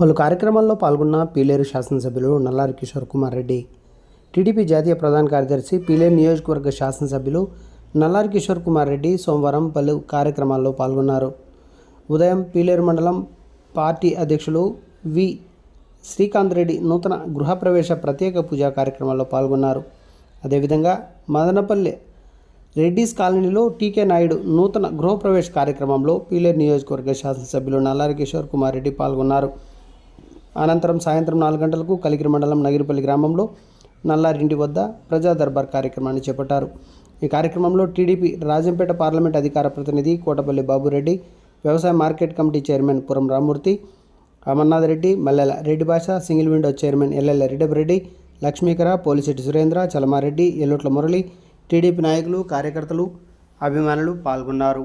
పలు కార్యక్రమాల్లో పాల్గొన్న పీలేరు శాసనసభ్యులు నల్లారి కిషోర్ కుమార్ రెడ్డి. టీడీపీ జాతీయ ప్రధాన కార్యదర్శి పీలేరు నియోజకవర్గ శాసనసభ్యులు నల్లారి కిషోర్ కుమార్ రెడ్డి సోమవారం పలు కార్యక్రమాల్లో పాల్గొన్నారు. ఉదయం పీలేరు మండలం పార్టీ అధ్యక్షులు వి. శ్రీకాంత్ రెడ్డి నూతన గృహప్రవేశ ప్రత్యేక పూజా కార్యక్రమాల్లో పాల్గొన్నారు. అదేవిధంగా మదనపల్లి రెడ్డిస్ కాలనీలో టీకే నాయుడు నూతన గృహప్రవేశ కార్యక్రమంలో పీలేరు నియోజకవర్గ శాసనసభ్యులు నల్లారి కిషోర్ కుమార్ రెడ్డి పాల్గొన్నారు. అనంతరం సాయంత్రం నాలుగు గంటలకు కలిగిరి మండలం నగిరిపల్లి గ్రామంలో నల్లారింటి వద్ద ప్రజా దర్బార్ కార్యక్రమాన్ని చేపట్టారు. ఈ కార్యక్రమంలో టీడీపీ రాజంపేట పార్లమెంట్ అధికార ప్రతినిధి కోటపల్లి బాబురెడ్డి వ్యవసాయ market committee chairman Puram Ramurthy Amarnath Reddy Mallela Reddy Basha single window chairman LL Reddy Lakshmikara Polisetty Surendra Chalamareddy Ellutla Murali TDP నాయకులు కార్యకర్తలు అభిమానులు పాల్గొన్నారు.